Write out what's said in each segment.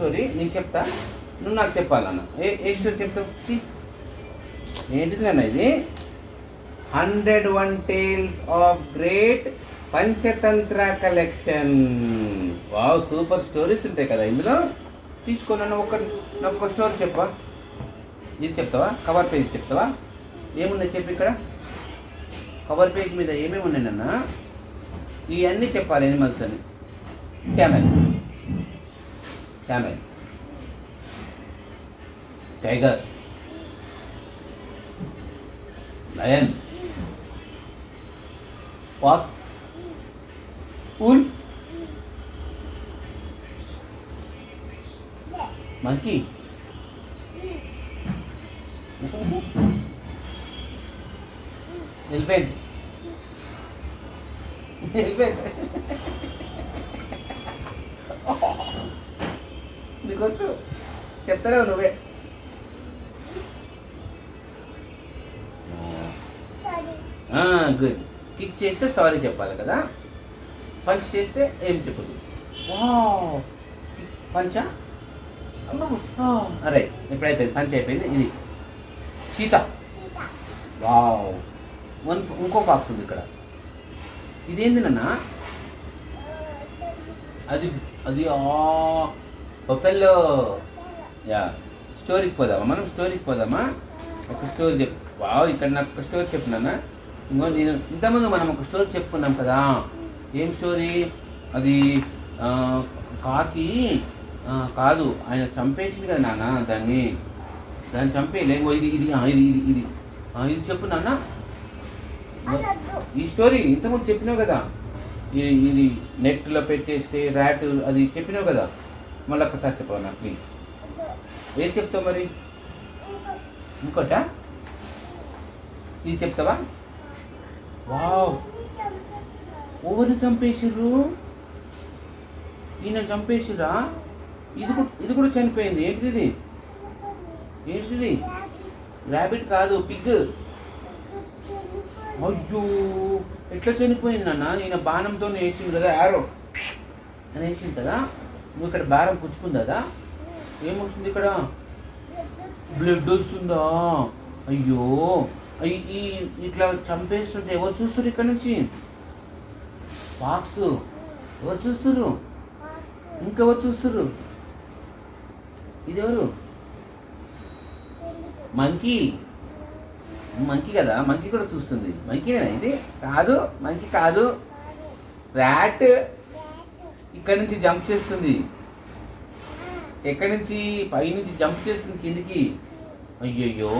Story నేను చెప్తా. నువ్వు నాకు చెప్పాలన్న. ఏ ఏ స్టోరీ చెప్తావు? తీ. ఏంటిది అన్న ఇది? Hundred one tales of great Panchatantra collection. Wow super stories ఉంటాయి కదా ఇందులో. తీసుకో నన్ను ఒక నాకు ఒక స్టోరీ చెప్పా. ఇది చెప్తావా? కవర్ పేజ్ చెప్తావా? ఏమున్నాయి చెప్పు ఇక్కడ? కవర్ పేజ్ మీద ఏమేమి ఉన్నాయి నాన్న? ఇవన్నీ చెప్పాలి ఎనిమల్స్ అని. Camel camel tiger lion fox wolf monkey elephant. నీకొచ్చు. చెప్తాలేవు నువ్వే. గుడ్ కిక్ చేస్తే సారీ చెప్పాలి కదా. పంచ్ చేస్తే ఏం చెప్పదు పంచా అరే ఇప్పుడు అయిపోయింది. పంచ్ అయిపోయింది ఇది సీత వావ్ వన్ ఇంకో బాక్స్ ఉంది ఇక్కడ. ఇదేంది నాన్న? అది అది బొఫెల్లో యా స్టోరీకి పోదామా? మనం స్టోరీకి పోదామా? ఒక స్టోరీ చెప్ వావ్ ఇక్కడ నాకు ఒక స్టోరీ చెప్పినానా ఇంకో నేను ఇంతకుముందు మనం ఒక స్టోరీ చెప్పుకున్నాం కదా. ఏం స్టోరీ? అది కాకి కాదు ఆయన చంపేసింది కదా నాన్న దాన్ని. దాన్ని చంపేయలే. ఇది ఇది ఇది ఇది ఇది. ఇది చెప్పు నాన్న. ఈ స్టోరీ ఇంతకుముందు చెప్పినావు కదా. ఇది నెట్లో పెట్టేస్తే ర్యాట్ అది చెప్పినావు కదా. మళ్ళీ ఒక్కసారి చెప్పవు నాకు ప్లీజ్ ఏం చెప్తావు మరి? ఇంకోట? ఇది చెప్తావా? వావ్! ఎవరు చంపేసిర్రు? ఈయన చంపేసిరా ఇది కూడా ఇది కూడా చనిపోయింది. ఏంటిది ఏంటిది ర్యాబిట్ కాదు పిగ్ అయ్యో! ఎట్లా చనిపోయింది నాన్న? నేను బాణంతో వేసింది కదా యారో అని వేసింది కదా? నువ్వు ఇక్కడ బారం పుచ్చుకుంది కదా ఏమొస్తుంది ఇక్కడ? బ్లడ్ వస్తుందా? అయ్యో. ఈ ఇట్లా చంపేస్తుంటే ఎవరు చూస్తారు ఇక్కడ నుంచి? బాక్స్ ఎవరు చూస్తారు ఇంకెవరు చూస్తారు ఇది ఎవరు మంకీ మంకీ కదా? మంకీ కూడా చూస్తుంది. మంకీనేనా ఇది? కాదు. మంకీ కాదు. ర్యాట్ ఇక్కడ నుంచి జంప్ చేస్తుంది. ఎక్కడి నుంచి? పై నుంచి జంప్ చేస్తుంది కిందికి. అయ్యయ్యో.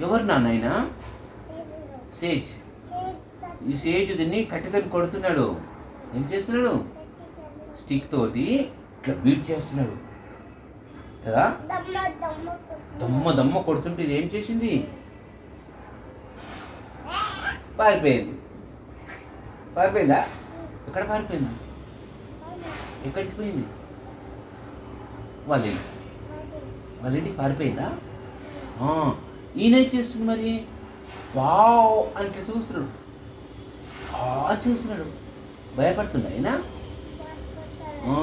ఎవరు నాన్న సేజ్. ఈ సేజ్ దీన్ని కట్టెతో కొడుతున్నాడు. ఏం చేస్తున్నాడు? స్టిక్ తోటి ఇట్లా బీట్ చేస్తున్నాడు. కదా? దమ్మ దమ్మ కొడుతుంటే ఇది ఏం చేసింది? పారిపోయింది. పారిపోయిందా? ఎక్కడ పారిపోయింది? ఎక్కడికి పోయింది వాళ్ళ ఇల్లు వాళ్ళ ఇంటికి పారిపోయిందా ఈయన చేస్తుంది మరి? వావ్ అంటే చూస్తున్నాడు. ఆ చూస్తున్నాడు. భయపడుతుంది ఆయన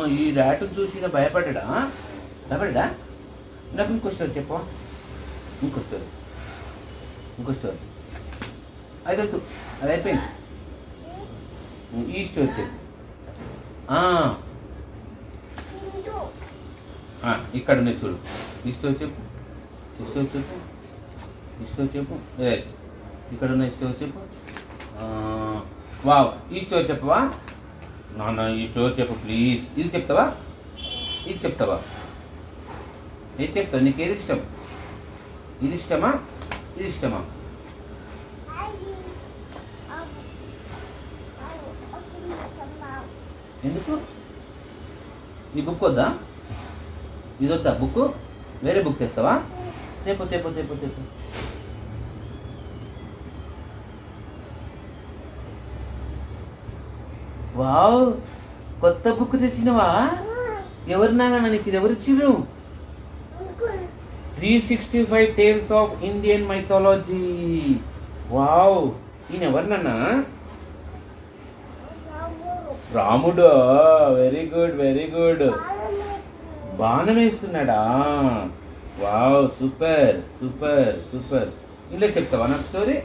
ఈ ర్యాట్ను చూసిన భయపడ్డా? భయపడ్డా? నాకు ఇంకో స్టోరీ చెప్పవా ఇంకో స్టోరీ. ఇంకో స్టోరీ. అది వద్దు. అది అయిపోయింది. ఈ స్టోరీ చెప్పు. ఆ, ఇక్కడ ఉన్నాయి చూడు. ఈ చెప్పు. ఈ చెప్పు. ఈ చెప్పు. ఎస్ ఇక్కడ ఉన్న ఈ చెప్పు. వావ్. ఈ స్టోర్ చెప్పవా? నాన్న ఈ స్టోర్ చెప్పు ప్లీజ్ ఇది చెప్తావా? ఇది చెప్తావా? ఏది చెప్తావు? నీకు ఏది ఇష్టం? ఇది ఇష్టమా? ఇది ఇష్టమా? ఎందుకు? నీ బుక్ వద్దా? ఇది వద్దా బుక్ వేరే బుక్ తెస్తావా? తేపు తేపు తేపు తేపు వావ్ కొత్త బుక్ తెచ్చినవా? ఎవరు నాగా నీకు? ఇది ఎవరు ఇచ్చిర్రు? Three sixty five tales of Indian mythology wow ఈయన ఎవరినన్నా రాముడు. వెరీ గుడ్ వెరీ గుడ్ బాణం వేస్తున్నాడా వావ్ సూపర్ సూపర్ సూపర్. ఇలా చెప్తావా నాకు స్టోరీ?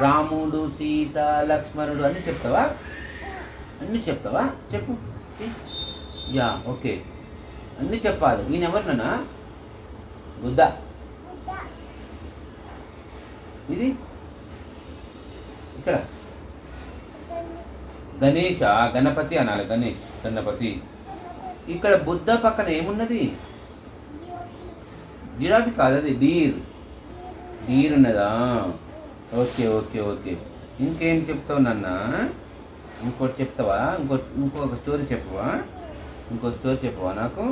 రాముడు సీత లక్ష్మణుడు అన్నీ చెప్తావా? అన్నీ చెప్తావా? చెప్పు. Yeah okay. అన్నీ చెప్పాలి. నేను ఎవరినన్నా బుద్ధ. ఇది? ఇక్కడ. గణేష్. గణపతి అనాలి గణేష్ గణపతి. ఇక్కడ బుద్ధ పక్కన ఏమున్నది? జిరాఫీ కాదు అది డీర్ డీర్ ఉన్నదా? Okay okay okay. ఇంకేం చెప్తావు నాన్న? ఇంకోటి చెప్తావా? ఇంకో ఇంకొక స్టోరీ చెప్పవా? ఇంకో స్టోరీ చెప్పవా నాకు?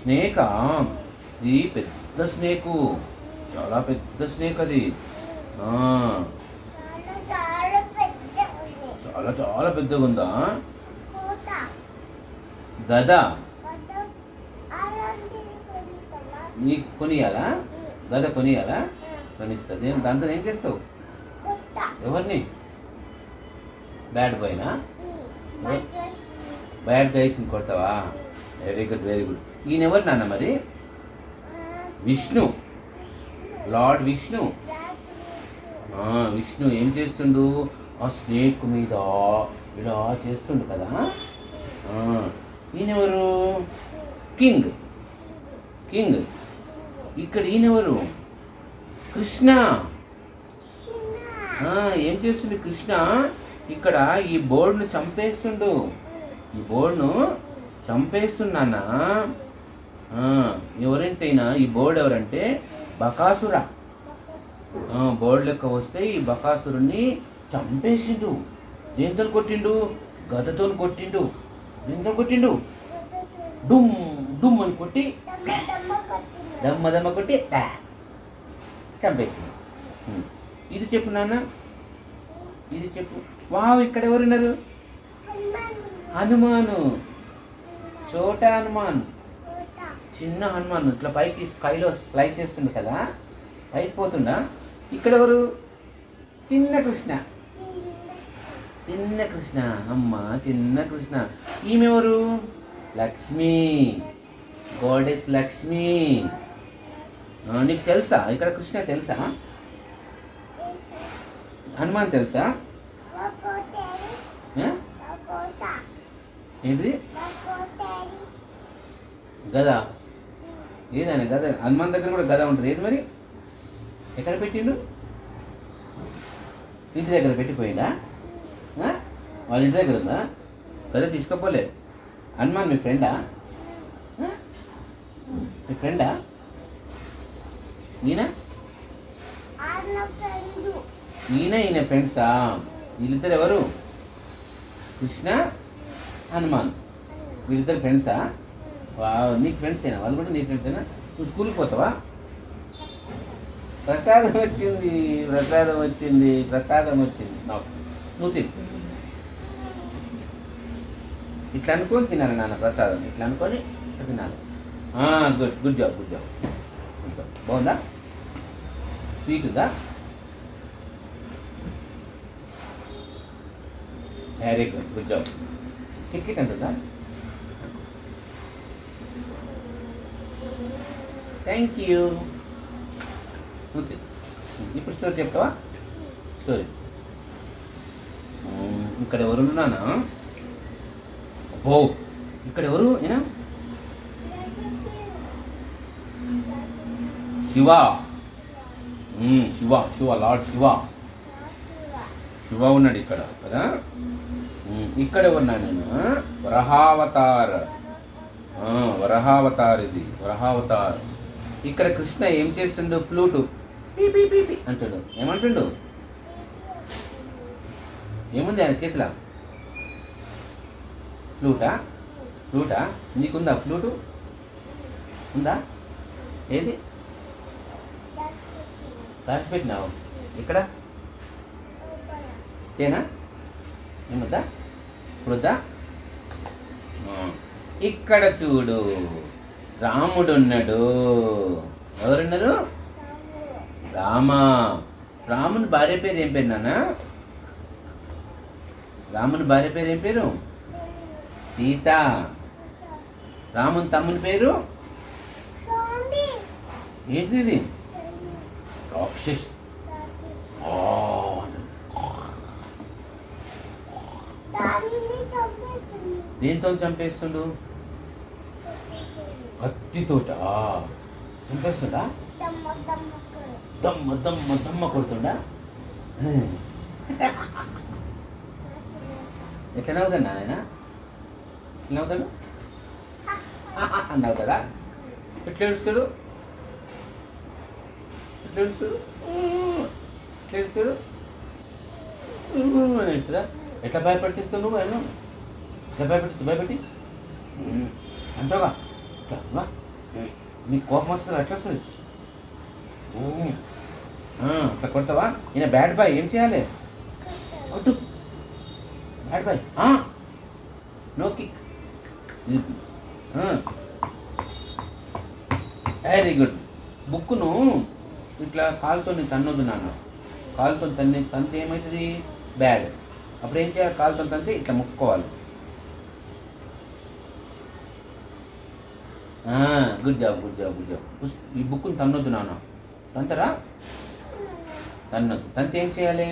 స్నేకా? ఇది పెద్ద స్నేకు. చాలా పెద్ద స్నేక్ అది. చాలా చాలా పెద్దగా ఉందా గద? నీకు కొనియాలా? గద కొనియాలా? కొనిస్తుంది దాంతో ఏం చేస్తావు? ఎవరిని? బ్యాడ్ బాయ్నా? బ్యాడ్ గైస్ని కొడతావా? Very good very good. ఈయన ఎవరు నాన్న మరి? విష్ణు. లార్డ్ విష్ణు. విష్ణు. ఏం చేస్తుండు? ఆ స్నేక్ మీద ఇలా చేస్తుండు కదా? ఈయనెవరు? కింగ్. కింగ్. ఇక్కడ ఈయనెవరు? కృష్ణ. ఏం చేస్తుండు కృష్ణ? ఇక్కడ ఈ బోర్డును చంపేస్తుండు. ఈ బోర్డును చంపేస్తున్నానా ఎవరంటైనా? ఈ బోర్డు ఎవరంటే బకాసుర. బోర్డు లెక్క వస్తే ఈ బకాసురుని చంపేసిండు. దేంతో కొట్టిండు? గదతో కొట్టిండు. దేంతో కొట్టిండు. డుమ్ డుమ్ అని కొట్టి దమ్మ దమ్మ కొట్టి చంపేసింది ఇది చెప్పు నాన్న. ఇది చెప్పు. వావ్ ఇక్కడ ఎవరున్నారు హనుమాను. చోటా హనుమాన్. చిన్న హనుమాన్. ఇట్లా పైకి స్కైలో ఫ్లై చేస్తుంది కదా. పైకి పోతుండా? ఇక్కడ ఎవరు? చిన్న కృష్ణ. చిన్న కృష్ణ అమ్మ చిన్న కృష్ణ. ఈమె ఎవరు లక్ష్మి. గోడెస్ లక్ష్మి. నీకు తెలుసా? ఇక్కడ కృష్ణ తెలుసా? హనుమాన్ తెలుసా? ఏంటిది? గద. ఏదైనా గద. హనుమాన్ దగ్గర కూడా గద ఉంటుంది. ఏది మరి? ఎక్కడ పెట్టిండు? ఇంటి దగ్గర పెట్టిపోయిందా? వాళ్ళ ఇంటి దగ్గర ఉందా? పెద్ద తీసుకోపోలే. హనుమాన్ మీ ఫ్రెండా? మీ ఫ్రెండా? ఈయన ఈయన ఈయన ఫ్రెండ్సా? వీళ్ళిద్దరు ఎవరు? కృష్ణ హనుమాన్. వీళ్ళిద్దరు ఫ్రెండ్సా? నీకు ఫ్రెండ్స్ అయినా వాళ్ళు కూడా నీ ఫ్రెండ్స్ అయినా నువ్వు స్కూల్కి పోతావా? ప్రసాదం వచ్చింది ప్రసాదం వచ్చింది ప్రసాదం వచ్చింది. నాకు నువ్వు తిను. ఇట్లా అనుకొని తినాలి నాన్న ప్రసాదం. ఇట్లా అనుకొని ఇట్లా తినాలి. Good good job good job good job బాగుందా? స్వీట్ ఉందా very good good job ticket ఎంత ఉందా థ్యాంక్ యూ ఇప్పుడు స్టోరీ చెప్తావా? స్టోరీ ఇక్కడ ఎవరు ఓ ఇక్కడ ఎవరు? ఏనా శివ. శివ శివ లార్డ్ శివ. శివ ఉన్నాడు ఇక్కడ కదా? ఇక్కడ ఉన్నాను నేను వరహావతార్. వరహావతార్ ఇది వరహావతార్. ఇక్కడ కృష్ణ ఏం చేస్తుండు? ఫ్లూటు. అంటాడు. ఏమంటుండు? ఏముంది ఆయన చేతిలో? ఫ్లూటా? ఫ్లూటా? నీకుందా ఫ్లూటు? ఉందా? ఏది? రాసి పెట్టినావు ఇక్కడ ఏనా ఏమొద్దా ఇప్పుడుద్దా ఇక్కడ చూడు. రాముడు ఉన్నాడు ఎవరున్నారు? రామ. రాముని భార్య పేరు ఏం పేరు నాన్న? రాముని భార్య పేరు ఏం పేరు? సీత. రాముని తమ్ముని పేరు? ఏంటిది రాక్షస్. దేంతో చంపేస్తుండు? కత్తితోట? చంపేస్తుండా? దమ్మ దమ్మ దమ్మ కొడుతుండా? నవ్వుతాడు నాయన? ఎట్లా నవ్వుతాడు? నవ్వుతాడా? ఎట్లా ఏడుస్తాడు? ఎట్లా ఏడుస్తాడు? ఎట్లా ఏడుస్తాడు? అని ఏడుస్తాడా? ఎట్లా భయపెట్టిస్తావు నువ్వు ఆయన ఎట్లా భయపెట్టిస్తావు భయపెట్టి? అంటావా? నీకు కోపం వస్తుంది ఎట్లా వస్తుంది. అట్లా కొడతావా? ఈయన బ్యాడ్ బాయ్ ఏం చేయాలి? కొట్టు. Bad boy. No kick. Very good బుక్ను ఇట్లా కాలుతో తన్నొద్దు నాన్న. కాలుతో తన్ని తంతే ఏమవుతుంది బ్యాడ్ అప్పుడు ఏం చేయాలి? కాలుతో తంతే ఇట్లా ముక్కోవాలి good job good job good job ఈ బుక్ని తన్నొద్దు నాన్న. తంతరా? తన్నొద్దు. తంతే ఏం చేయాలి?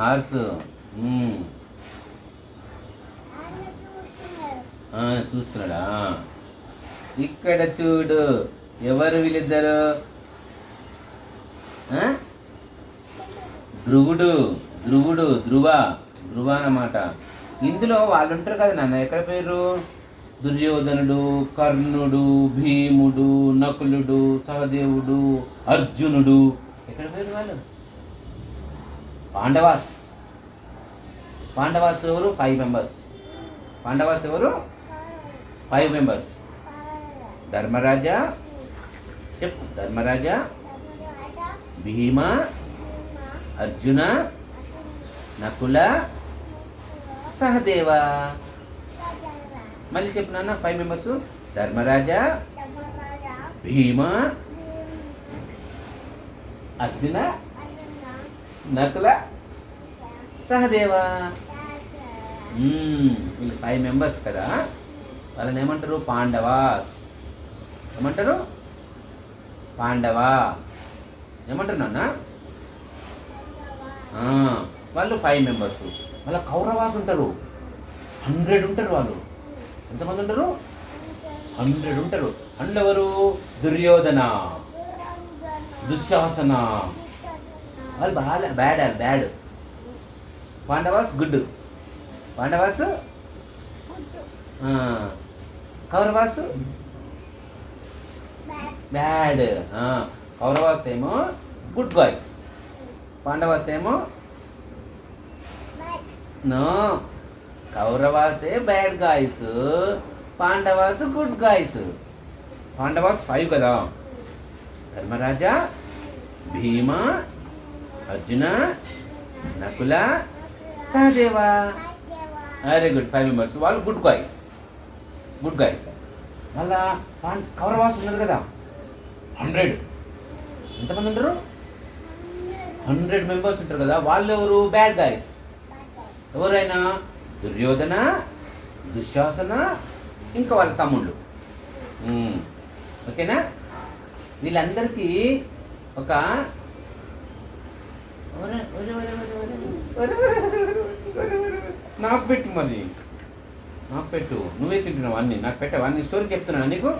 హార్స్ చూస్తున్నాడా? ఇక్కడ చూడు ఎవరు వీళ్ళిద్దరు? ధ్రువుడు ధ్రువుడు ధ్రువ ధ్రువ అన్నమాట. ఇందులో వాళ్ళు ఉంటారు కదా నాన్న ఎక్కడ పేరు? దుర్యోధనుడు కర్ణుడు భీముడు నకులుడు సహదేవుడు అర్జునుడు. ఎక్కడ పేరు వాళ్ళు? పాండవాస్. పాండవాస్ ఎవరు? ఫైవ్ మెంబర్స్ పాండవాస్ ఎవరు? ఫైవ్ మెంబర్స్ ధర్మరాజా చెప్పు ధర్మరాజా భీమ అర్జున నకుల సహదేవ మళ్ళీ చెప్పినా ఫైవ్ మెంబర్స్ ధర్మరాజా భీమ అర్జున నకుల సహదేవ వీళ్ళు ఫైవ్ మెంబర్స్ కదా. వాళ్ళని ఏమంటారు పాండవాస్ ఏమంటారు? పాండవా. ఏమంటారు నాన్న? వాళ్ళు ఫైవ్ మెంబర్స్ మళ్ళీ కౌరవాస్ ఉంటారు. హండ్రెడ్ ఉంటారు వాళ్ళు. ఎంతమంది ఉంటారు? హండ్రెడ్ ఉంటారు. అందులో ఎవరు దుర్యోధన. దుశ్శాసన వాళ్ళు బాగా bad bad Pandavas good Pandavas? Kauravas bad ఆ, కౌరవాస్ ఏమో గుడ్ బాయ్స్ పాండవాస్ ఏమో no కౌరవాసే bad guys Pandavas good guys Pandavas five కదా. Dharmaraja Bhima Arjuna Nakula Sahadeva very good five members వాళ్ళు గుడ్ గాయస్ గుడ్ గైస్ మళ్ళా కౌరవాస్ ఉన్నారు కదా. హండ్రెడ్ ఎంతమంది ఉంటారు? హండ్రెడ్ మెంబర్స్ ఉంటారు కదా. వాళ్ళు ఎవరు? బ్యాడ్ గాయస్ ఎవరైనా దుర్యోధన దుశ్శాసన ఇంకా వాళ్ళ తమ్ముళ్ళు. Hmm. ఓకేనా? వీళ్ళందరికీ ఒక నాకు పెట్టి మరి. నాకు పెట్టు. నువ్వే తింటున్నావు అన్ని? నాకు పెట్టావు? అన్ని స్టోరీ చెప్తున్నానా నీకు?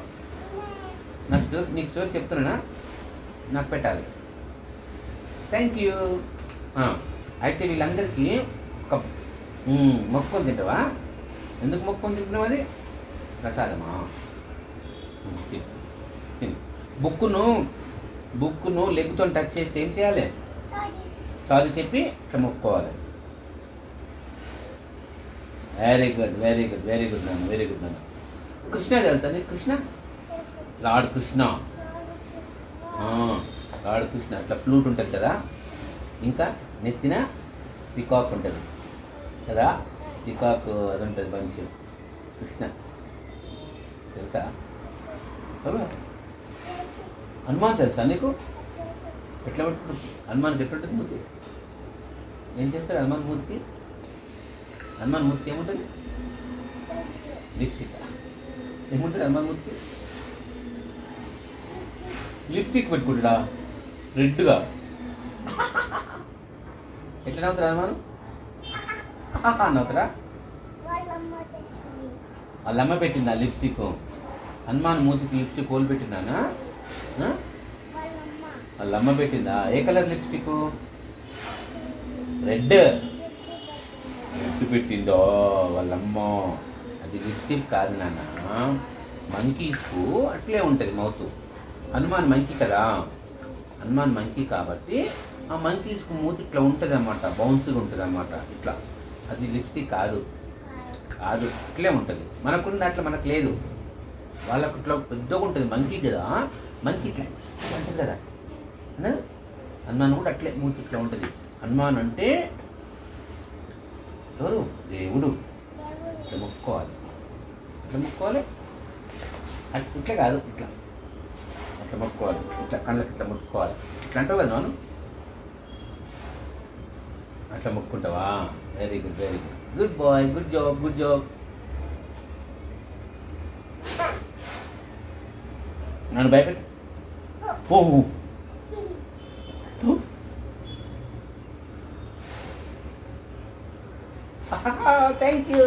నాకు స్టోరీ నీకు స్టోరీ చెప్తున్నానా? నాకు పెట్టాలి. థ్యాంక్ యూ అయితే వీళ్ళందరికీ ఒక మ్మ్, మొక్కుకొని తింటావా? ఎందుకు మొక్కుకొని తింటున్నావు అది? ప్రసాదమా. బుక్కును బుక్కును లెగ్తో టచ్ చేస్తే ఏం చేయాలి? సారీ చెప్పి ఇట్లా మొక్కుకోవాలి. Very good very good very good నాన్న వెరీ గుడ్ నాన్న కృష్ణ తెలుసా నీకు కృష్ణ లార్డ్ కృష్ణ లార్డ్ కృష్ణ ఇట్లా ఫ్లూట్ ఉంటుంది కదా? ఇంకా నెత్తిన పికాక్ ఉంటుంది. కదా? పికాక్ అది ఉంటుంది మంచి కృష్ణ. తెలుసా? హనుమాన్ తెలుసా నీకు? ఎట్లా పెట్టుకుంటుంది? హనుమాన్కి ఎట్లా ఉంటుంది మూర్తి ఏం చేస్తారు హనుమాన్ మూర్తికి హనుమాన్ మూర్తి ఏముంటుంది? లిప్స్టిక్ ఏముంటుంది అమ్మ మురికి లిప్స్టిక్ పెట్టుకుంటుడా రెడ్గా ఎట్లా నవ్వుతారా హనుమాను? నవ్వుతారా వాళ్ళ అమ్మ పెట్టిందా లిప్స్టిక్ హనుమాన్ మూతికి లిప్స్టిక్ కోలు పెట్టిందానా? ఆ? వాళ్ళ అమ్మ పెట్టిందా? ఏ కలర్ లిప్స్టిక్ రెడ్ ఎత్తు పెట్టిందో వాళ్ళమ్మ. అది లిప్స్టిక్ కాదు నాన్న. మంకీస్కు అట్లే ఉంటుంది మౌత్. హనుమాన్ మంకీ కదా? హనుమాన్ మంకీ కాబట్టి ఆ మంకీస్కు మూతి ఇట్లా ఉంటుంది అన్నమాట బౌన్స్గా ఉంటుంది అన్నమాట ఇట్లా. అది లిప్స్టిక్ కాదు. కాదు. ఇట్లే ఉంటుంది. మనకున్న అట్లా మనకు లేదు. వాళ్ళకు ఇట్లా పెద్దగా ఉంటుంది మంకీ కదా? మంకీ ఇట్లా ఉంటుంది కదా? హనుమాన్ కూడా అట్లే మూతి ఇట్లా ఉంటుంది. హనుమాన్ అంటే ఎవరు దేవుడు ఇట్లా మొక్కుకోవాలి ఇట్లా మొక్కుకోవాలి అట్- ఇట్లా కాదు ఇట్లా అట్లా మొక్కుకోవాలి ఇట్లా కళ్ళకి ఇట్లా మొక్కుకోవాలి ఇట్లా అంటావు కదా మనం అట్లా మొక్కుంటావా very good very good good boy good job good job నన్ను భయపెట్టు పోవు థ్యాంక్ యూ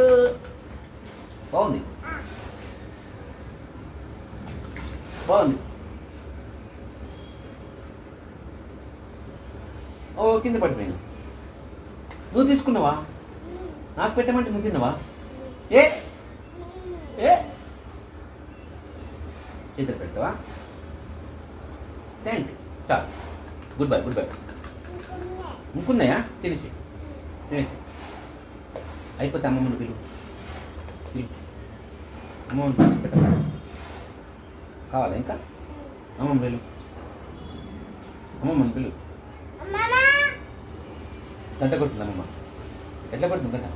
బాగుంది బాగుంది ఓ కింద పడిపోయింది. నువ్వు తీసుకున్నావా? నాకు పెట్టమంటే నువ్వు తిన్నావా? ఏ? ఏ? చేతులు పెడతావా? థ్యాంక్ యూ చాలు. గుడ్ బై గుడ్ బై ఇంకున్నాయా? తినేసి తినేసి అయిపోతే అమ్మమ్మని పిలు పిలు అమ్మమ్మను పిలిచి పెట్టమా కావాలా ఇంకా? అమ్మమ్మ పిలు అమ్మమ్మను పిలు గంట కొడుతుంది అమ్మమ్మ ఎట్లా కొడుతుంది గంట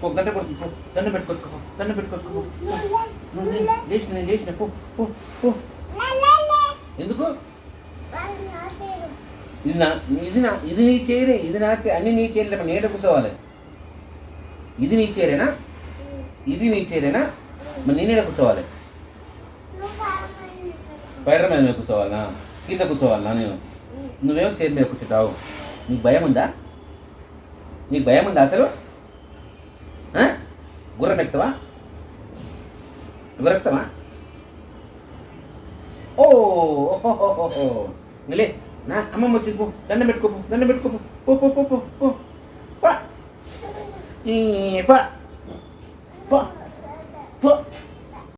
పో గంట కొడుతుంది పో. దండ పెట్టుకోవచ్చు దండ పెట్టుకోవచ్చు లేచిన నేను లేచిన పో పో పో. ఎందుకు? ఇది నా ఇది నా ఇది నీ చేరే ఇది నా అన్ని నీ చేరే నేను కూర్చోవాలి. ఇది నీ చీరేనా? ఇది నీ చీరేనా? మరి నేనే కూర్చోవాలి? స్పైడర్ మ్యాన్ మీద కూర్చోవాలా? కింద కూర్చోవాలా నేను? నువ్వేమో చీర మీద కూర్చుంటావు? నీకు భయం ఉందా నీకు భయం ఉందా అసలు? ఆ? గుర్రం ఎక్కుతావా? గుర్రం ఓ ఓహోహోహో. లే నా అమ్మమ్మ వచ్చింది పో. దండం పెట్టుకో పో. దండం పెట్టుకో పో పో పో పో. పో పో పా ఈ, పా పో పో